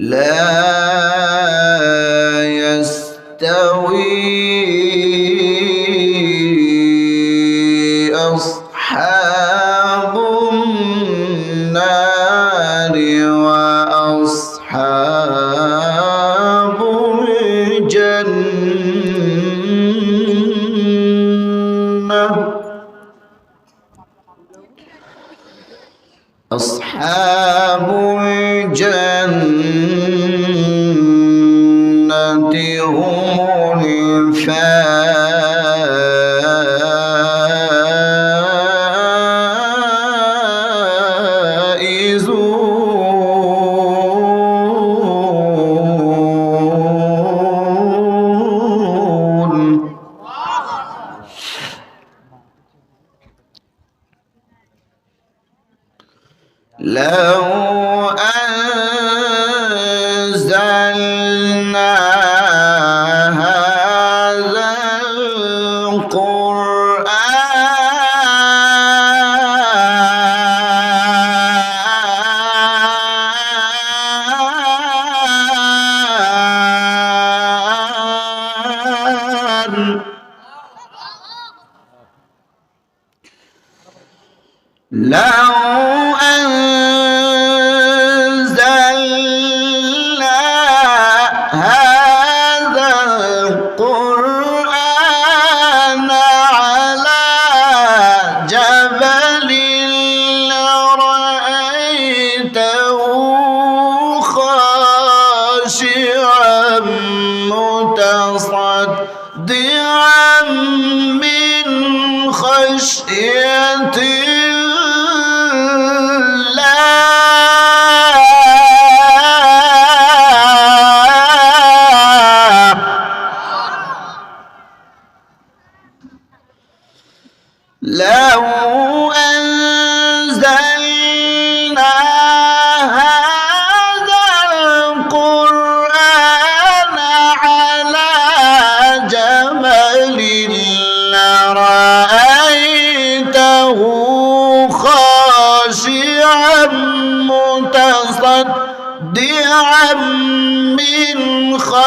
لا يستوي لو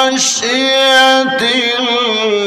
خشية الله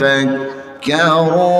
يتفكرون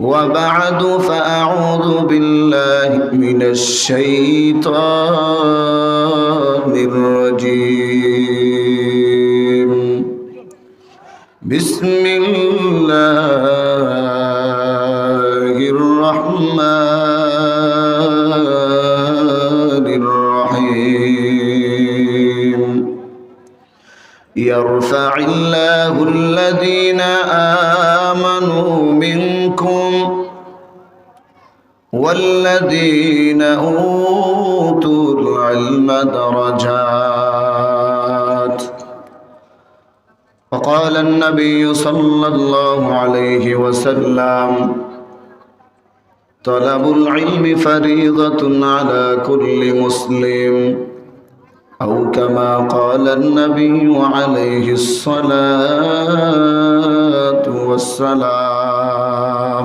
وبعد فأعوذ بالله من الشيطان الرجيم. بسم الله الرحمن الرحيم. يرفع الله الذين آمنوا والذين أوتوا العلم درجات. وقال النبي صلى الله عليه وسلم طلب العلم فريضة على كل مسلم أو كما قال النبي عليه الصلاة والسلام.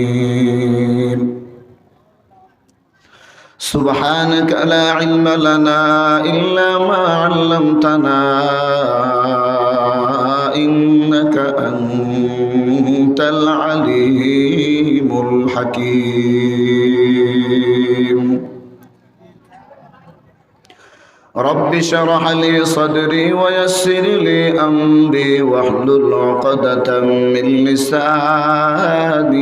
سبحانك لا علم لنا إلا ما علمتنا إنك أنت العليم الحكيم. رب اشرح لي صدري ويسر لي أمري واحلل عقدة من لساني.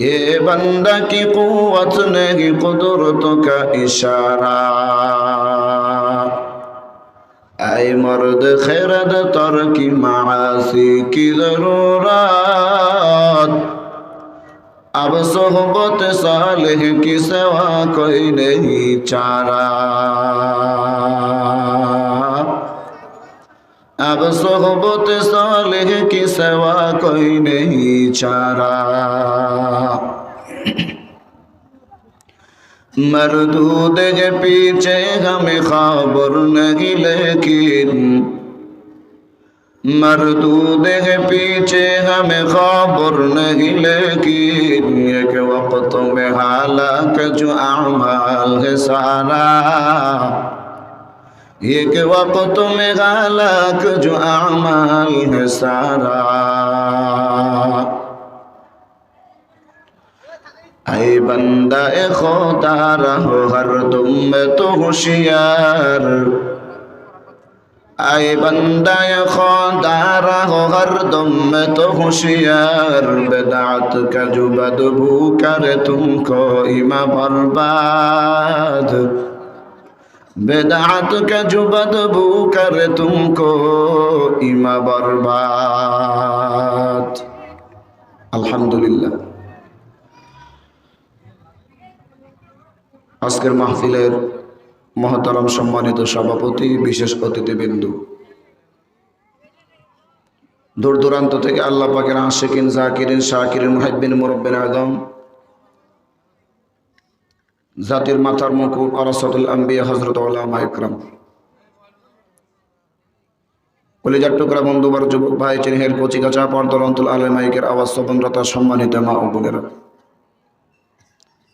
ये बंदा की कुवत नहीं कुदरत का इशारा ऐ मर्द खैरद तर की मासी की जरूरत अब सोहबत सालेह की सेवा कोई नहीं चारा अब सोहबत सालेह की सेवा कोई नहीं चारा। मरदूद के पीछे हमें खबर नहीं, लेकिन मरदूद के पीछे हमें खबर नहीं, लेकिन एक वक्त में हालाक जो अमाल है सारा। एक वक्त में हालाक जो अमाल है सारा ऐ बंदा ए खुदा रहो हर तुम में तो होशियार ऐ बंदा ए खुदा रहो हर तुम में तो होशियार बेदात का जो बदबू करे तुमको इमा बर्बाद बेदात का जो बदबू करे तुमको इमा बर्बाद अल्हम्दुलिल्लाह আজকের মাহফিলের মহতারাম সম্মানিত সভাপতি বিশেষ অতিথিবৃন্দু দূর দূরান্ত থেকে আল্লাহ পাকের আশেকিন জাকিরিন শাকিরিন মুহাব্বিন মুরব্বিন আদম জাতির মাথার মুকুট অরসতুল আম্বিয়া হজরত ওলামা ইকরাম টুকরা বন্ধুবার যুবক ভাই চিনহের কচি পর্দর অন্তল আলেমাইকের আওয়াজ সম্মানিত মা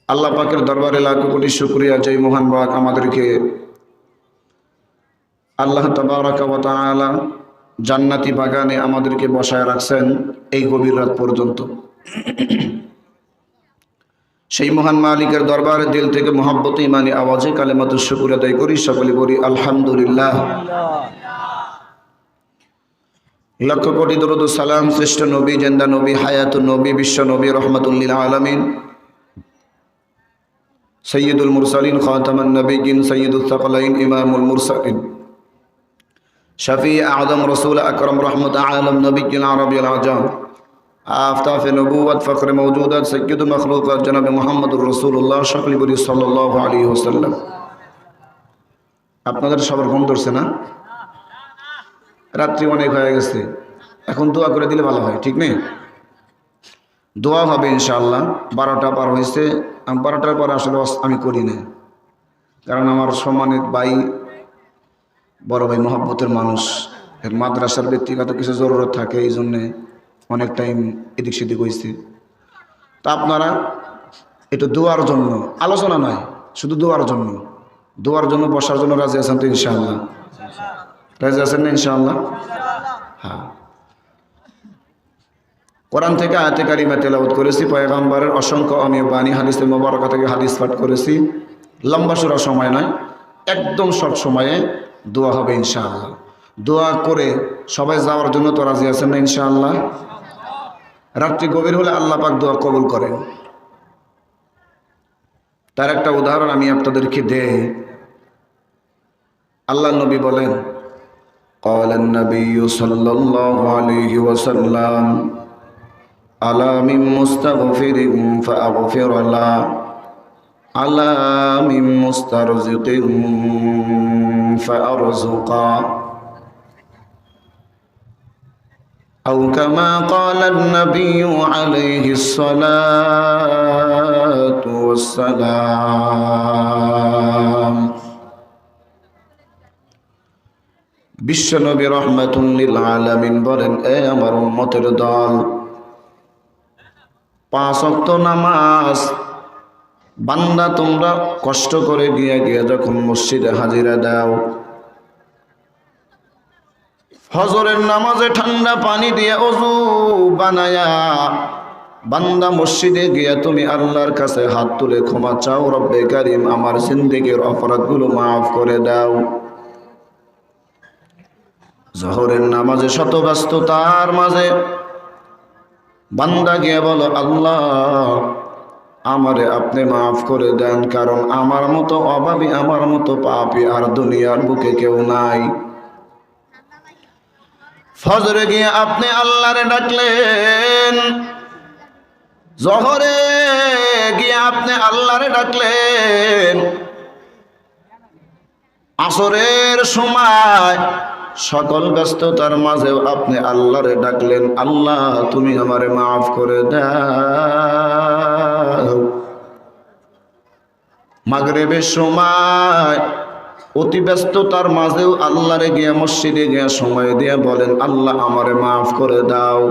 আল্লাহ পাকের দরবারে লাখো কোটি শুক্রিয়া যে মহান বাক আমাদেরকে আল্লাহ তাবারাকা ওয়া জান্নাতি বাগানে আমাদেরকে বসায় রাখছেন এই গভীর রাত পর্যন্ত। সেই মহান মালিকের দরবারে দিল থেকে মোহাব্বত, ইমানি আওয়াজে কালেমাত শুকুর আদায় করি, সকলে বলি আলহামদুলিল্লাহ। লক্ষ কোটি দরুদ সালাম, শ্রেষ্ঠ নবী, জেন্দা নবী, হায়াত নবী, বিশ্ব নবী রহমতুল্লিল আলমিন। সৈয়দুল মুরসালিন, খাতামান নবীন সৈয়দুল সকলাইন, ইমামুল মুরসালিন। শফি আদম রসুল আকরম রহমত আলম নবীন আরবি আজম আফতাফ নবুয়ত ফখর মৌজুদাত সৈয়দুল মখলুকাত, জনাব মোহাম্মদুর রসুল্লাহ সকলি বলি সাল্লাহ আলী ওসাল্লাম আপনাদের সবার ঘুম ধরছে না? রাত্রি অনেক হয়ে গেছে। এখন দোয়া করে দিলে ভালো হয়, ঠিক নেই? দোয়া হবে ইনশাআল্লাহ। বারোটা পার হয়েছে। বারোটার পর আসলে আমি করি না। কারণ আমার সম্মানিত ভাই, বড় ভাই, মহব্বতের মানুষ। মাদ্রাসার ব্যক্তিগত কিছু জরুরত থাকে, এই জন্যে অনেক টাইম এদিক সেদিক হয়েছে তা আপনারা একটু দোয়ার জন্য, আলোচনা নয়, শুধু দোয়ার জন্য। দোয়ার জন্য বসার জন্য রাজি আছেন তো ইনশাআল্লাহ? রাজি আছেন না ইনশাআল্লাহ? হ্যাঁ। কোরআন থেকে আয়াতে কারিমা তেলাওত করেছি, পয়গাম্বারের অসংখ্য আমি বাণী, হাদিসের মোবারকা থেকে হাদিস পাঠ করেছি। লম্বা সুরা সময় নয়, একদম সব সময়ে দোয়া হবে ইনশাআল্লাহ। দোয়া করে সবাই যাওয়ার জন্য তো রাজি আছেন না ইনশাআল্লাহ? রাত্রি গভীর হলে আল্লাহ পাক দোয়া কবুল করেন তার একটা উদাহরণ আমি আপনাদেরকে দেই আল্লাহ নবী বলেন قال النبي صلى الله عليه وسلم ألا من مستغفر فأغفر له ألا من مسترزق فأرزقا أو كما قال النبي عليه الصلاة والسلام বিশ্বনবী রহমাতুল্লিল আলামিন বলেন এ আমার উম্মতের দল পাঁচ অক্ত নামাজ বান্দা তোমরা কষ্ট করে গিয়ে গিয়ে যখন মসজিদে হাজিরা দাও হজরের নামাজে ঠান্ডা পানি দিয়ে অজু বানায়া, বান্দা মসজিদে গিয়া তুমি আল্লাহর কাছে হাত তুলে ক্ষমা চাও, রব্বে কারিম আমার জিন্দিগির অপরাধগুলো মাফ করে দাও। জহরের নামাজে শত ব্যস্ততার মাঝে বান্দা গিয়ে বলো, আল্লাহ, আমারে আপনি মাফ করে দেন, কারণ আমার মতো অভাবী, আমার মতো পাপি আর দুনিয়ার বুকে কেউ নাই। ফজরে গিয়ে আপনি আল্লাহরে ডাকলেন। জহরে গিয়ে আপনি আল্লাহরে ডাকলেন। আসরের সময় সকল ব্যস্ততার মাঝেও আপনি আল্লাহরে ডাকলেন, আল্লাহ, তুমি আমারে মাফ করে দাও। মাগরেবের সময় অতি ব্যস্ততার মাঝেও আল্লাহরে গিয়ে, মসজিদে গিয়ে সময় দিয়ে বলেন, আল্লাহ আমারে মাফ করে দাও।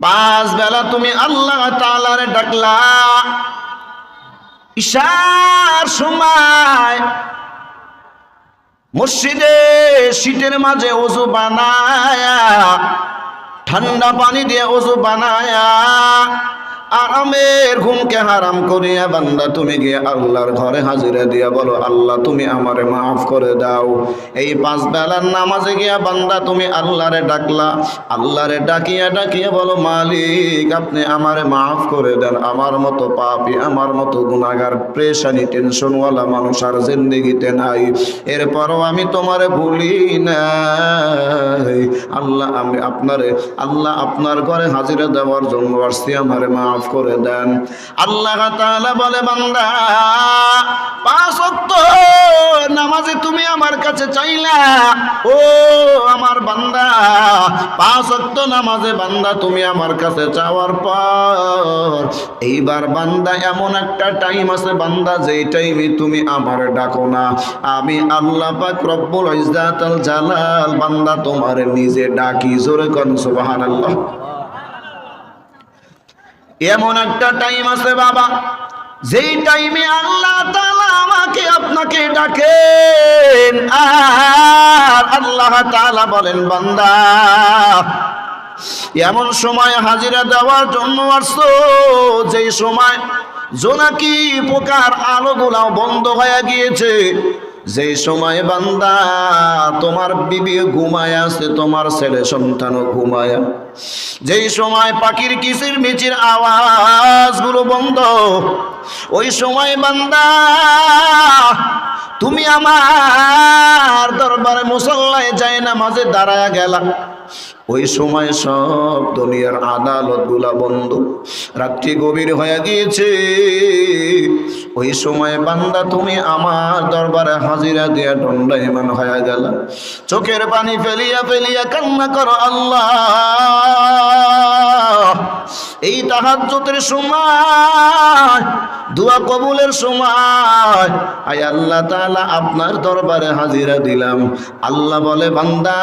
পাঁচ বেলা তুমি আল্লাহ তালারে ডাকলা। ঈশার সময় মসজিদে শীতের মাঝে ওজু বানায়া, ঠান্ডা পানি দিয়ে ওজু বানায়া আরামের ঘুমকে হারাম করিয়া বান্দা, তুমি গিয়ে আল্লাহর ঘরে হাজিরা দিয়া বলো, আল্লাহ, তুমি আমারে মাফ করে দাও। এই পাঁচ বেলার নামাজে গিয়া বান্দা, তুমি আল্লাহরে ডাকলা। আল্লাহরে ডাকিয়া ডাকিয়া বলো, মালিক, আপনি আমারে মাফ করে দেন। আমার মতো পাপি, আমার মতো গুণাগার প্রেশানি টেনশনওয়ালা মানুষ আর জিন্দিগিতে নাই। এরপরও আমি তোমারে ভুলি নাই। আল্লাহ, আমি আপনারে, আল্লাহ আপনার ঘরে হাজিরা দেওয়ার জন্য আসছি, আমারে মাফ মাফ করে দেন। আল্লাহ বলে, বান্দা, পাঁচ নামাজে তুমি আমার কাছে চাইলা। ও আমার বান্দা, পাঁচ ওয়াক্ত নামাজে বান্দা, তুমি আমার কাছে চাওয়ার পর এইবার বান্দা, এমন একটা টাইম আছে বান্দা যেই টাইমে তুমি আমার ডাকো না। আমি আল্লাহ পাক রব্বুল ইজ্জাতুল জালাল, বান্দা তোমার নিজে ডাকি, জোরে কোন, সুবহানাল্লাহ। এমন একটা টাইম আছে বাবা, যেই টাইমে আল্লাহ তাআলা আমাকে আপনাকে ডাকেন আল্লাহ তাআলা বলেন, বান্দা, এমন সময় হাজিরা দেওয়ার জন্য আসছো যেই সময় জোনাকি পোকার আলোগুলাও বন্ধ হয়ে গিয়েছে যে সময় বান্দা তোমার বিবি ঘুমায় আছে, তোমার ছেলে সন্তানও ঘুমায়। যেই সময় পাখির কিচির মিচির আওয়াজগুলো বন্ধ, ওই সময় বান্দা তুমি আমার দরবারে মুসল্লায় যায় না মাঝে দাঁড়ায় গেলা। ওই সময় সব দুনিয়ার আদালতগুলা বন্ধ। রাত্রি গভীর হয়ে গিয়েছে। ওই সময় বান্দা, তুমি আমার দরবারে হাজিরা দিয়া দণ্ডায়মান হয়ে গেল। চোখের পানি ফেলিয়া ফেলিয়া কান্না করো, আল্লাহ। এই তাহাজ্জুদের সময়, দোয়া কবুলের সময়। আয় আল্লাহ তাআলা আপনার দরবারে হাজিরা দিলাম। আল্লাহ বলে, বান্দা,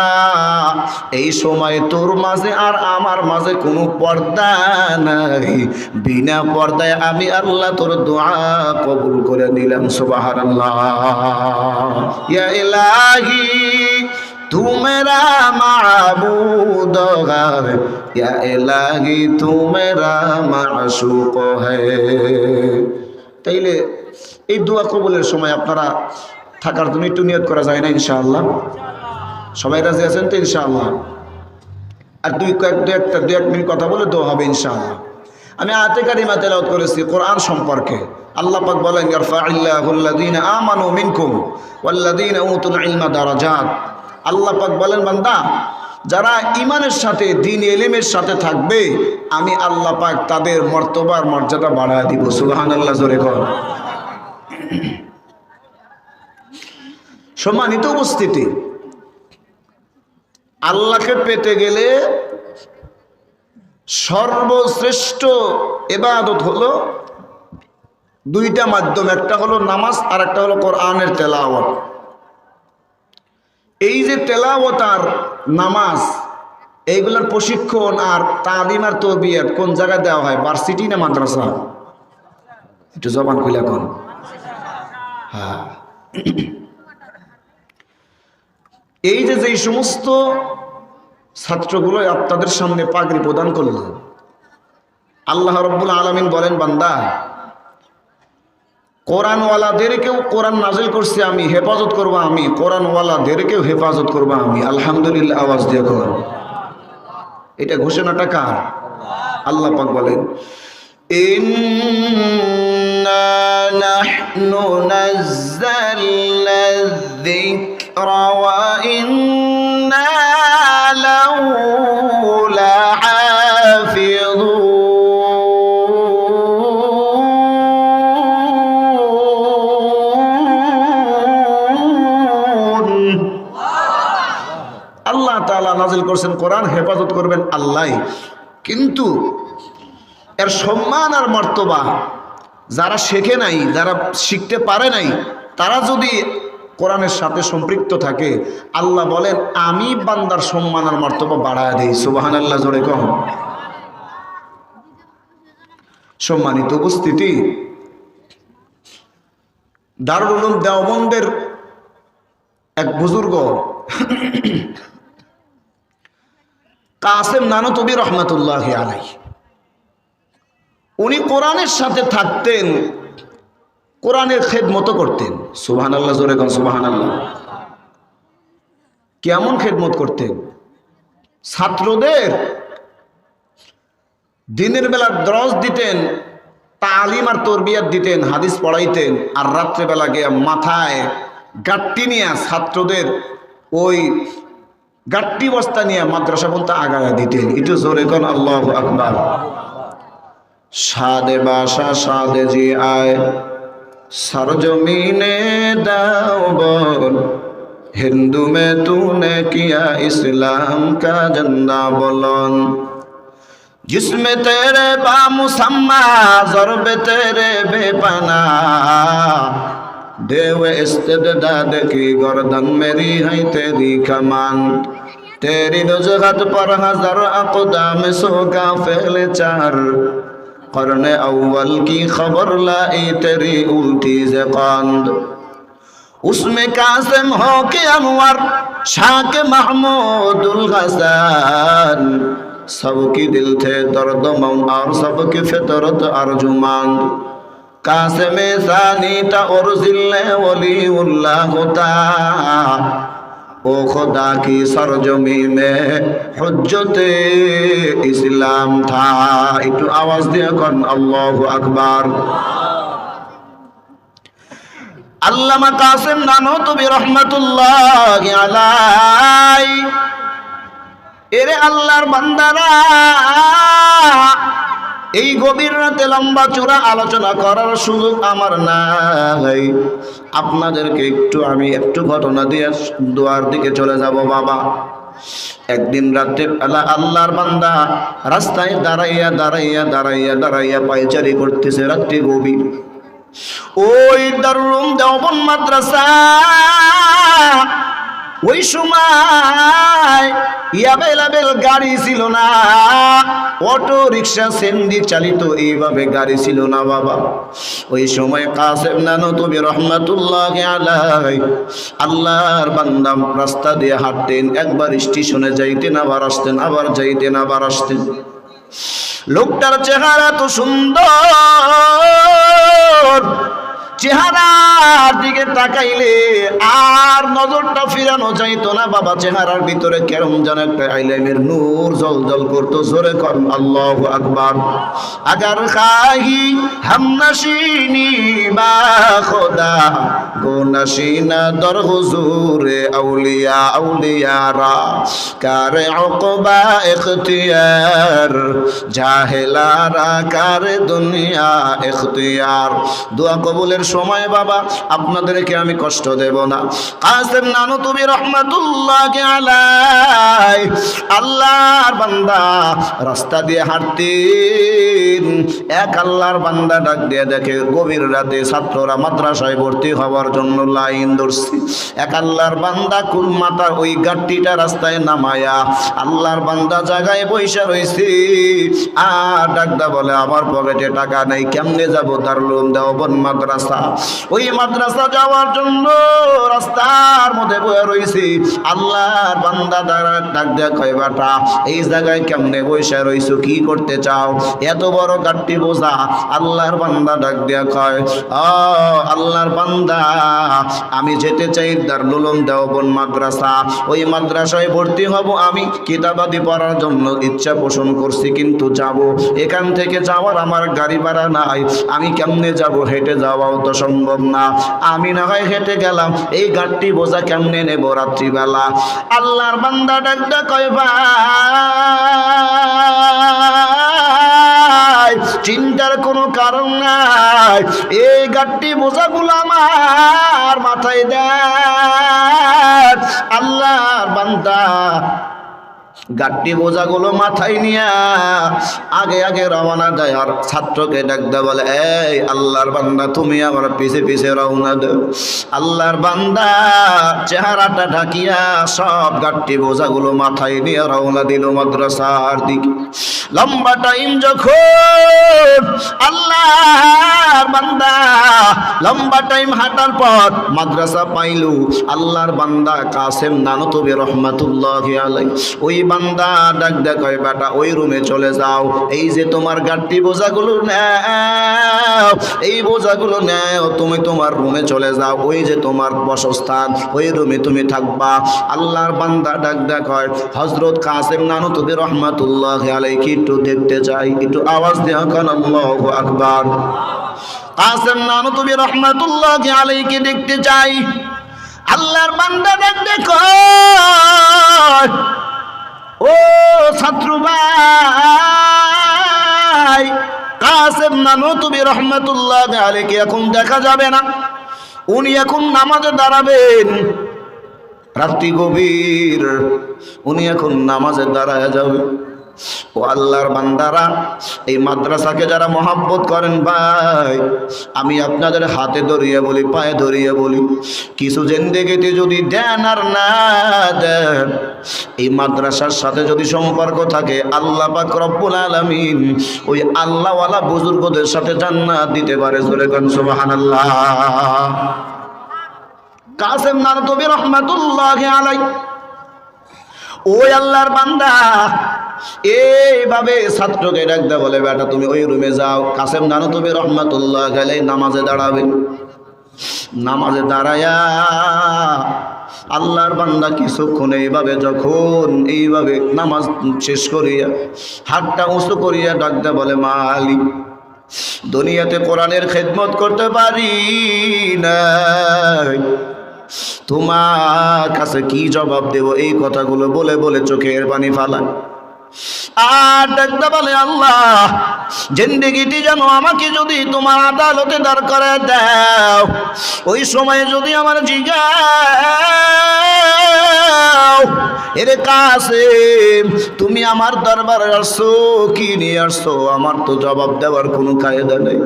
এই সময় তোর মাঝে আর আমার মাঝে কোনো পর্দা নাই। বিনা পর্দায় আমি আল্লাহ তোর দোয়া কবুল করে নিলাম, সুবহানাল্লাহ। ইয়া তুমেরা তুমরা মাবুদ গার। ইয়া হে। তাইলে এই দোয়া কবুলের সময় আপনারা থাকার জন্য একটু নিয়োগ করা যায় না, ইনশাআল্লাহ? সবাই রাজি আছেন তো, ইনশাআল্লাহ? আর দুই কয়েক দু একটা দু এক মিনিট কথা বলে দোয়া হবে ইনশাআল্লাহ। আমি আতে কারিমা তেলাওয়াত করেছি কোরআন সম্পর্কে। আল্লাহ পাক বলেন ইয়ারফা'iল্লাহুল্লাযীনা আমানু মিনকুম ওয়াল্লাযীনা উতুল ইলমা দারাজাত। আল্লাহ পাক বলেন, বান্দা, যারা ইমানের সাথে, দিন এলিমের সাথে থাকবে, আমি আল্লাহ পাক তাদের মর্তবার মর্যাদা বাড়ায় দিব। সুবহানাল্লাহ, জোরে কর সম্মানিত উপস্থিতি আল্লাহকে পেতে গেলে সর্বশ্রেষ্ঠ এবাদত হলো দুইটা মাধ্যম, একটা হলো নামাজ আর একটা হলো কোরআনের তেলাওয়াত। এই যে তেলাওয়াত আর নামাজ, এইগুলোর প্রশিক্ষণ আর তালিম আর তরবিয়ত কোন জায়গায় দেওয়া হয়? ভার্সিটি না মাদ্রাসা? একটু জবান খুলে এখন। হ্যাঁ। এই যে যেই সমস্ত ছাত্রগুলো আপনাদের সামনে পাগড়ি প্রদান করল, আল্লাহ রব্বুল আলমিন বলেন, বান্দা, কোরআনওয়ালাদেরকেও কোরআন নাজেল করছি আমি, হেফাজত করব আমি, কোরআনওয়ালাদেরকেও হেফাজত করব আমি। আলহামদুলিল্লাহ, আওয়াজ দিয়ে কর। এটা ঘোষণাটা কার? আল্লাহ পাক বলেন, ইন্না নাহনু নাযাল্লা যিকরা الذكر وإنا له لحافظون আল্লাহ তাআলা নাজিল করছেন কোরআন হেফাজত করবেন আল্লাহ কিন্তু এর সম্মান আর মর্তবা যারা শেখে নাই যারা শিখতে পারে নাই তারা যদি কোরআনের সাথে সম্পৃক্ত থাকে। আল্লাহ বলেন, আমি বান্দার সম্মান আর মর্তবা বাড়ায় দিই। সুবাহান আল্লাহ জোরে কম। সম্মানিত উপস্থিতি। দারুল দেওবন্দের এক বুজুর্গ, কাসেম নানতবি রহমতুল্লাহ আলাই উনি কোরআনের সাথে থাকতেন কোরআনের খেদ মতো করতেন। সুবাহান আল্লাহ জোরে কন সুবাহান আল্লাহ কেমন খেদমত করতেন? ছাত্রদের দিনের বেলা দ্রজ দিতেন, তালিম আর তরবিয়াত দিতেন, হাদিস পড়াইতেন, আর রাত্রেবেলা গিয়ে মাথায় গাট্টি নিয়ে ছাত্রদের ওই গাট্টি বস্তা নিয়ে মাদ্রাসা বলতে আগায়া দিতেন। একটু জোরে কন, আল্লাহ আকবার। সাদে বাসা, সাদে জি আয় सरजमीने दाओ बोल हिंदू में तूने किया इस्लाम का झंडा बोलन जिसमें तेरे बामुसम्मा जरब तेरे बेपना देव इस्तदाद की गर्दन मेरी है तेरी कमान तेरी नुजगत पर हजार अकदाम सो का फेल चार قرن اول کی خبر لائی تیری الٹی زقاند اس میں قاسم ہو کے انور شاہ کے محمود الحسن سب کی دل تھے درد مم اور سب کی فطرت ارجمان قاسم ثانی تا اور ذل ولی اللہ ہوتا ओ खुदा की सरजमी में हजत इस्लाम था একটু আওয়াজ দিয়ে কন আল্লাহ আকবার আল্লামা কাসেম নানো তুমি রহমতুল্লাহ আলাই এরে আল্লাহর বান্দারা এই গভীর রাতে লম্বা চূড়া আলোচনা করার সুযোগ আমার নাই। আপনাদেরকে একটু আমি একটু ঘটনা দিয়ে দোয়ার দিকে চলে যাব, বাবা। একদিন রাত্রে বেলা আল্লাহর বান্দা রাস্তায় দাঁড়াইয়া দাঁড়াইয়া দাঁড়াইয়া দাঁড়াইয়া পাইচারি করতেছে রাত্রি গভীর। ওই দারুম দেওবন মাদ্রাসা ওই সময় অ্যাভেলেবেল গাড়ি ছিল না। অটো রিক্সা সেন্ডি চালিত এইভাবে গাড়ি ছিল না বাবা। ওই সময় কাসেম নানো, তুমি রহমাতুল্লাহ আল্লাহর বান্দাম রাস্তা দিয়ে হাঁটতেন, একবার স্টেশনে যাইতেন, আবার আসতেন, আবার যাইতেন, আবার আসতেন। লোকটার চেহারা তো সুন্দর চেহারার দিকে তাকাইলে আর নজরটা ফিরানো যাইতো না। বাবা, চেহারার ভিতরে কেরম যেন একটা আইলামের নূর জল জল করতো। জোরে কর, আল্লাহ আকবার। আগার খাহি, হাম নশিনি বা খোদা। গো নশিনা দর হুজুরে, আউলিয়া, আউলিয়ারা। কার অকবা ইখতিয়ার জাহেলারা, কার দুনিয়া ইখতিয়ার দোয়া কবুলের সময় বাবা, আপনাদেরকে আমি কষ্ট দেব না। কাসেম নানু, তুমি রহমাতুল্লাহ আলাই আল্লাহর বান্দা, রাস্তা দিয়ে হাঁটতেন। এক আল্লাহর বান্দা ডাক দিয়ে দেখে, গভীর রাতে ছাত্ররা মাদ্রাসায় ভর্তি হওয়ার জন্য লাইন ধরছে। এক আল্লাহর বান্দা কুল মাথা ওই গাট্টিটা রাস্তায় নামায়া আল্লাহর বান্দা জায়গায় বৈশা রয়েছে। আর ডাকদা বলে, আমার পকেটে টাকা নেই, কেমনে যাব? দারুল দেওবন মাদ্রাসা। ওই মাদ্রাসা যাওয়ার জন্য রাস্তার মধ্যে বয়ে রয়েছে আল্লাহর বান্দা দ্বারা ডাক দেয়া কয় এই জায়গায় কেমনে বৈশা রইছো? কি করতে চাও? এত বড় গাট্টি বোঝা। আল্লাহর বান্দা ডাক দেয়া কয়, ও আল্লাহর বান্দা, আমি যেতে চাই দারুলুম দেওবন মাদ্রাসা। ওই মাদ্রাসায় ভর্তি হব আমি। কিতাবাদি পড়ার জন্য ইচ্ছা পোষণ করছি, কিন্তু যাব। এখান থেকে যাওয়ার আমার গাড়ি ভাড়া নাই। আমি কেমনে যাব? হেঁটে যাওয়াও তো সম্ভব না। আমি না হয় হেঁটে গেলাম, এই গাড়টি বোঝা কেমনে নেব রাত্রিবেলা? আল্লাহর বান্দা ডাকটা কয়, ভাই, চিন্তার কোনো কারণ নাই। এই গাড়টি বোঝাগুলো আমার মাথায় দেয় আল্লাহর বান্দা গাট্টি বোঝাগুলো মাথায় নিয়ে আগে আগে রওনা দেয় আর ছাত্রকে ডাকতে বলে, এই আল্লাহর বান্দা, তুমি আমার পিছে পিছে রওনা দেও। আল্লাহর বান্দা, চেহারাটা ঢাকিয়া সব গাট্টি বোঝাগুলো মাথায় নিয়ে রওনা দিল মাদ্রাসার দিকে। লম্বা টাইম যখন আল্লাহর বান্দা লম্বা টাইম হাঁটার পর মাদ্রাসা পাইলু, আল্লাহর বান্দা কাসেম নানতবে রহমাতুল্লাহ আলাই ওই বান্দা, ডাক দেখায় বেটা, ওই রুমে চলে যাও। এই যে তোমার গাড়টি, বোঝাগুলো নেও। এই বোঝাগুলো নেও, তুমি তোমার রুমে চলে যাও। ওই যে তোমার বসস্থান, ওই রুমে তুমি থাকবা। আল্লাহর বান্দা, ডাক দেখায় হজরত কাসেম নানতবে রহমাতুল্লাহ আলাই কি একটু দেখতে চাই, একটু আওয়াজ দেওয়া কান? আল্লাহ আকবার। কাসেম নানতবে রহমাতুল্লাহ আলাইকে দেখতে চাই। আল্লাহর বান্দা, ডাক দেখো। ও ছাত্র ভাই, কাসেম নানু, তুমি রহমতুল্লাহ কি এখন দেখা যাবে না। উনি এখন নামাজে দাঁড়াবেন। রাত্রি গভীর, উনি এখন নামাজে দাঁড়ায় যাবে। ও আল্লাহর বান্দারা, এই মাদ্রাসাকে যারা মহাব্বত করেন ভাই, আমি আপনাদের হাতে ধরিয়ে বলি, পায়ে ধরিয়ে বলি, কিছু জেন্দেগিতে যদি দেন আর না দেন, এই মাদ্রাসার সাথে যদি সম্পর্ক থাকে, আল্লাহ পাক রব্বুল আলামিন ওই আল্লাহওয়ালা বুজুর্গদের সাথে জান্নাত দিতে পারে, জোরে গান সুবহানাল্লাহ। কাসেম নারতবি রহমাতুল্লাহ আলাই ওই আল্লাহর বান্দা এইভাবে ছাত্রকে ডাকতে বলে, বেটা, তুমি ওই রুমে যাও। কাসেম নানো তুমি রহমাতুল্লাহ গেলে নামাজে দাঁড়াবে। নামাজে দাঁড়ায়া আল্লাহর বান্দা কিছুক্ষণ এইভাবে যখন এইভাবে নামাজ শেষ করিয়া হাতটা উঁচু করিয়া ডাকতে বলে মালি দুনিয়াতে কোরআনের খেদমত করতে পারি না তোমার কাছে কি জবাব দেব? এই কথাগুলো বলে বলে চোখের পানি ফালায়। আর ডাকতে বলে, আল্লাহ, জিন্দিগিটি যেন আমাকে যদি তোমার আদালতে দাঁড় করে দাও, ওই সময় যদি আমার জিগাও, এর কাছে তুমি আমার দরবারে আসছো, কি নিয়ে আসছো? আমার তো জবাব দেওয়ার কোনো কায়দা নেই।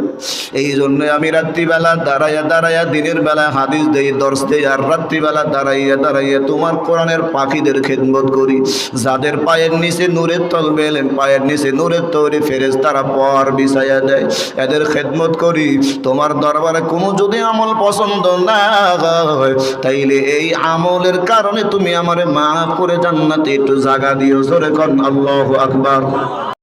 এই জন্য আমি রাত্রিবেলা দাঁড়াইয়া দাঁড়াইয়া দিনের বেলা হাদিস দেই, দর্শ দেই, আর রাত্রিবেলা দাঁড়াইয়া দাঁড়াইয়া তোমার কোরআনের পাখিদের খেদমত করি। যাদের পায়ের নিচে নূরের তল বেলেন পায়ের নিচে নূরের তৈরি ফেরেস তারা পর বিছাইয়া দেয়, এদের খেদমত করি, তোমার দরবারে কোনো যদি আমল পছন্দ না হয়, তাইলে এই আমলের কারণে তুমি আমারে মাফ করে জান্নাতে একটু জাগা দিও, জোরে কন, আল্লাহু আকবার।